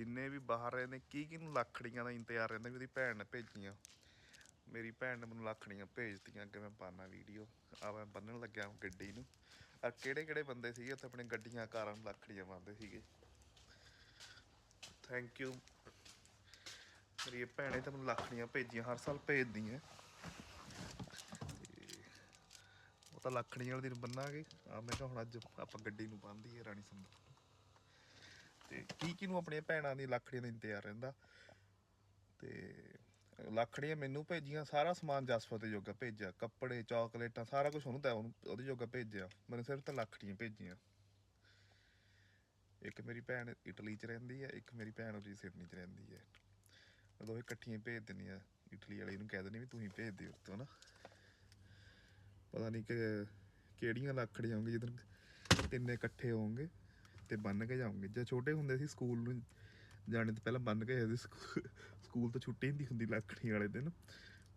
ਜਿੰਨੇ ਵੀ ਬਾਹਰ ਰਹੇ ਨੇ, ਕੀ ਕੀ ਨੂੰ ਲੱਖੜੀਆਂ ਦਾ ਇੰਤਜ਼ਾਰ ਰਹਿੰਦਾ ਵੀ ਉਹਦੀ ਭੈਣ ਨੇ ਭੇਜੀਆਂ। ਮੇਰੀ ਭੈਣ ਨੇ ਮੈਨੂੰ ਲੱਖੜੀਆਂ ਭੇਜਤੀਆਂ ਕਿ ਮੈਂ ਪਾਣਾ ਵੀਡੀਓ। ਆ ਮੈਂ ਬੰਨਣ ਲੱਗਿਆ ਗੱਡੀ ਨੂੰ। ਆ ਕਿਹੜੇ ਕਿਹੜੇ ਬੰਦੇ ਸੀਗੇ, ਉੱਥੇ ਆਪਣੇ ਗੱਡੀਆਂ, ਕਾਰਾਂ ਨੂੰ ਲੱਖੜੀਆਂ ਬੰਨਦੇ ਸੀਗੇ। ਥੈਂਕ ਯੂ ਮੇਰੀ ਇਹ ਭੈਣੇ ਤਾਂ ਮੈਨੂੰ ਲੱਖੜੀਆਂ ਭੇਜੀਆਂ, ਹਰ ਸਾਲ ਭੇਜਦੀਆਂ ਤੇ ਉਹ ਤਾਂ ਲੱਖੜੀਆਂ ਵਾਲੇ ਦਿਨ ਬੰਨਾਂਗੇ। ਆ ਮੈਂ ਕਿਹਾ ਹੁਣ ਅੱਜ ਆਪਾਂ ਗੱਡੀ ਨੂੰ ਬੰਨਦੀ ਹੈ ਰਾਣੀ ਸੰਦਰ ਤੇ ਕੀ ਕੀ ਨੂੰ ਆਪਣੀਆਂ ਭੈਣਾਂ ਦੀ ਲੱਖੜੀਆਂ ਦਾ ਇੰਤਜ਼ਾਰ ਰਹਿੰਦਾ? ਤੇ ਲੱਖੜੀਆਂ ਮੈਨੂੰ ਭੇਜੀਆਂ, ਸਾਰਾ ਸਮਾਨ ਜਸਪਤ ਦੇ ਜੋਗਾ ਭੇਜਿਆ, ਕੱਪੜੇ, ਚਾਕਲੇਟਾਂ, ਸਾਰਾ ਕੁਝ ਉਹਨੂੰ ਤਾਂ ਉਹਦੇ ਜੋਗਾ ਭੇਜਿਆ। ਮੈਨੂੰ ਸਿਰਫ ਤਾਂ ਲੱਖੜੀਆਂ ਭੇਜੀਆਂ। ਇੱਕ ਮੇਰੀ ਭੈਣ ਇਟਲੀ 'ਚ ਰਹਿੰਦੀ ਹੈ, ਇੱਕ ਮੇਰੀ ਭੈਣ ਉਹਦੀ ਸਿਡਨੀ 'ਚ ਰਹਿੰਦੀ ਹੈ। ਮੈਂ ਦੋਵੇਂ ਇਕੱਠੀਆਂ ਭੇਜ ਦਿੰਦੀ ਆ ਇਟਲੀ ਵਾਲੇ ਨੂੰ ਕਹਿ ਦਿੰਦੀ ਵੀ ਤੂੰ ਹੀ ਭੇਜ ਦੇ ਉੱਤੋਂ ਨਾ। ਪਤਾ ਨਹੀਂ ਕਿ ਕਿਹੜੀਆਂ ਲੱਖੜੀਆਂ ਹੋਣਗੀਆਂ ਜਦੋਂ ਤਿੰਨੇ ਇਕੱਠੇ ਹੋਣਗੇ। ਤੇ ਬੰਨ ਕੇ ਜਾਓਗੇ। ਜੇ ਛੋਟੇ ਹੁੰਦੇ ਸੀ ਸਕੂਲ ਨੂੰ ਜਾਣੇ ਤੋਂ ਪਹਿਲਾਂ ਬੰਨ ਕੇ ਜਾਂਦੇ ਸਕੂਲ ਤੋਂ ਛੁੱਟੀ ਹੁੰਦੀ ਹੁੰਦੀ ਲੱਖੜੀ ਵਾਲੇ ਦਿਨ।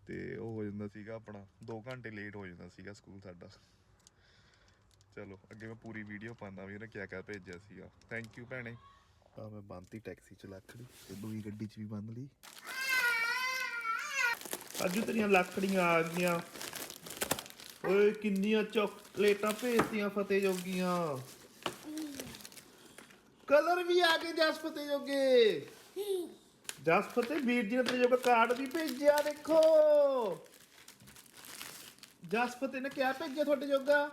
ਤੇ ਉਹ ਹੋ ਜਾਂਦਾ ਸੀਗਾ ਆਪਣਾ 2 ਘੰਟੇ ਲੇਟ ਹੋ ਜਾਂਦਾ ਸੀਗਾ ਸਕੂਲ ਸਾਡਾ। ਚਲੋ, ਅੱਗੇ ਮੈਂ ਪੂਰੀ ਵੀਡੀਓ ਪਾਉਂਦਾ ਵੀ ਉਹਨੇ ਕਿਆ ਕਿਆ ਭੇਜਿਆ ਸੀਗਾ। ਥੈਂਕ ਯੂ ਭੈਣੇ। ਆ ਮੈਂ ਬੰਨਤੀ ਟੈਕਸੀ ਚ ਲੱਖੜੀ ਤੇ ਦੂਈ ਗੱਡੀ ਚ ਵੀ ਬੰਨ ਲਈ। ਅੱਜ ਤੇਰੀਆਂ ਲੱਖੜੀਆਂ ਆ ਗਈਆਂ। ਓਏ ਕਿੰਨੀਆਂ ਚਾਕਲੇਟਾਂ ਭੇਜਤੀਆਂ ਫਤਿਹ ਜੋਗੀਆਂ। ਕਲਰ ਵੀ ਆ ਗਏ ਜਸਪਤੇ ਜੋਗੇ। ਜਸਪਤੇ ਵੀਰ ਜੀ ਨੇ ਤੇਰੇ ਜੋਗਾ ਕਾਰਡ ਵੀ ਭੇਜਿਆ ਦੇਖੋ। ਜਸਪਤੇ ਨੇ ਕਿਆ ਭੇਜਿਆ ਤੁਹਾਡੇ ਜੋਗਾ।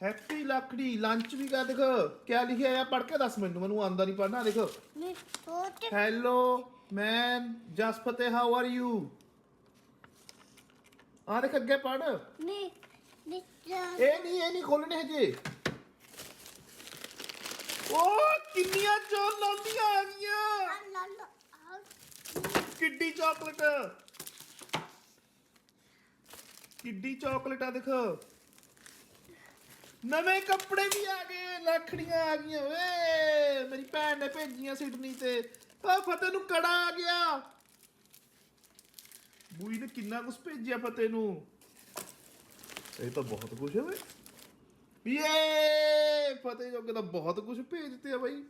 ਹੈਪੀ ਲੱਕੜੀ ਲੰਚ ਵੀ ਕਰ ਦੇਖ। ਕਿਆ ਲਿਖਿਆ ਆ? ਪੜ ਕੇ ਦੱਸ ਮੈਨੂੰ ਮੈਨੂੰ ਆਂਦਾ ਨਹੀਂ ਪੜਨਾ ਦੇਖ। ਹੈਲੋ ਮੈਨ ਜਸਪਤੇ ਹਾਊ ਆਰ ਯੂ ਆ ਦੇਖ ਅੱਗੇ ਪੜ ਨਿੱਚਾ ਇਹ ਨਹੀਂ ਇਹ ਨਹੀਂ ਖੋਲਣੇ ਹਜੇ। ਓ ਕਿੰਨੀਆਂ ਚੋ ਲੌਂਡੀਆਂ ਆ ਗਈਆਂ ਕਿੱਡੀ ਚਾਕਲੇਟ। ਕਿੱਡੀ ਚਾਕਲੇਟ ਆ ਦੇਖ। ਨਵੇਂ ਕੱਪੜੇ ਵੀ ਆ ਗਏ ਲੱਖੜੀਆਂ ਆ ਗਈਆਂ। ਓਏ ਮੇਰੀ ਭੈਣ ਨੇ ਭੇਜੀਆਂ ਸਿਡਨੀ ਤੇ। ਆ ਫਤਿਹ ਨੂੰ ਕੜਾ ਆ ਗਿਆ। ਬੂਈ ਨੇ ਕਿੰਨਾ ਕੁਝ ਭੇਜਿਆ ਫਤਿਹ ਨੂੰ। ਇਹ ਤਾਂ ਬਹੁਤ ਕੁਝ ਹੈ ਓਏ ਯੇ ਫਤਿਹ ਜੋਗੇ ਤਾਂ ਬਹੁਤ ਕੁਝ ਭੇਜ ਦਿੱਤੇ ਆ ਬਾਈ।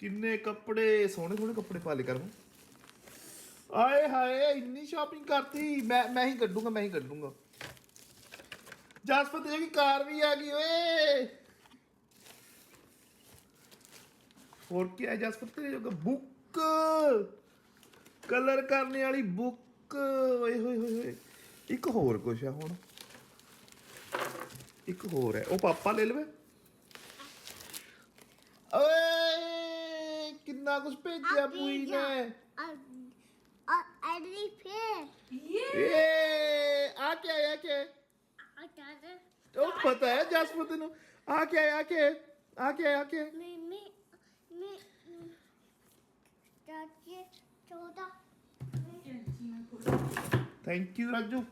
ਕਿੰਨੇ ਕੱਪੜੇ, ਸੋਹਣੇ ਸੋਹਣੇ ਕੱਪੜੇ ਪਾ ਲੇ ਕਰ ਆਏ ਹਾਏ, ਇੰਨੀ ਸ਼ਾਪਿੰਗ ਕਰਤੀ। ਮੈਂ ਮੈਂ ਹੀ ਕੱਢੂੰਗਾ, ਮੈਂ ਹੀ ਕੱਢੂੰਗਾ। ਜਸਪਤ ਜੀ ਦੀ ਕਾਰ ਵੀ ਆ ਗਈ, ਓਏ। ਹੋਰ ਕੀ ਹੈ ਜਸਪਤ ਤੇਰੇ ਜੋਗਾ? ਬੁੱਕ। ਕਲਰ ਕਰਨੇ ਵਾਲੀ ਬੁੱਕ। ਓਏ ਹੋਏ ਹੋਏ ਹੋਏ। ਇੱਕ ਹੋਰ ਕੁਛ ਆ ਹੁਣ। ਇੱਕ ਹੋਰ ਹੈ। ਉਹ ਪਾਪਾ ਲੈ ਲਵੇ। ਓਏ ਕਿੰਨਾ ਕੁਝ ਭੇਜਿਆ ਪੂਈ ਨੇ। ਆ ਆ ਐਡੀ ਫੇ ਏ ਆ ਕੇ ਆਇਆ ਕਿ? ਆ ਚਾਦਰ ਉਹ ਪਤਾ ਹੈ ਜਸਪਤ ਨੂੰ। ਆ ਕੇ ਆਇਆ ਕਿ? ਆ ਕੇ ਆਇਆ ਕਿ? ਮੈਂ ਮੈਂ ਮੈਂ ਚਾਚੇ ਚੋਦਾ। Thank you Raju.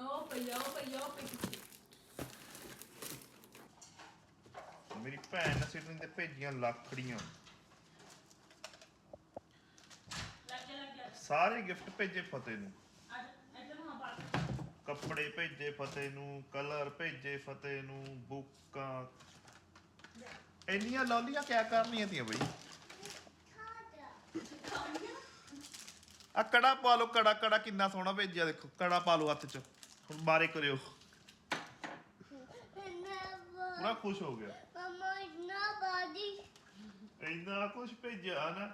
ਉਹ ਪਈ ਉਹ ਪਈ ਉਹ ਪਈ ਮੇਰੀ ਭੈਣ ਨੇ ਸਿਡਨੀ ਤੇ ਭੇਜੀਆਂ ਲੱਖੜੀਆਂ। ਸਾਰੇ ਗਿਫਟ ਭੇਜੇ ਫਤਿਹ ਨੂੰ। ਕੱਪੜੇ ਭੇਜੇ ਫਤਿਹ ਨੂੰ ਕਲਰ ਭੇਜੇ ਫਤਿਹ ਨੂੰ, ਬੁੱਕਾਂ। ਇੰਨੀਆਂ ਲੌਲੀਆਂ ਕਿਆ ਕਰਨੀਆਂ ਤੀਆਂ ਬਈ? ਆ ਕੜਾ ਪਾ ਲਓ, ਕੜਾ ਕੜਾ ਕਿੰਨਾ ਸੋਹਣਾ ਭੇਜਿਆ ਦੇਖੋ, ਕੜਾ ਪਾ ਲਓ ਹੱਥ 'ਚ। ਹੁਣ ਬਾਰੇ ਕਰਿਓ। ਪੂਰਾ ਖੁਸ਼ ਹੋ ਗਿਆ। ਮਮਾ ਇਨਾ ਬਾਜੀ ਇੰਨਾ ਕੁਝ ਭੇਜਿਆ ਨਾ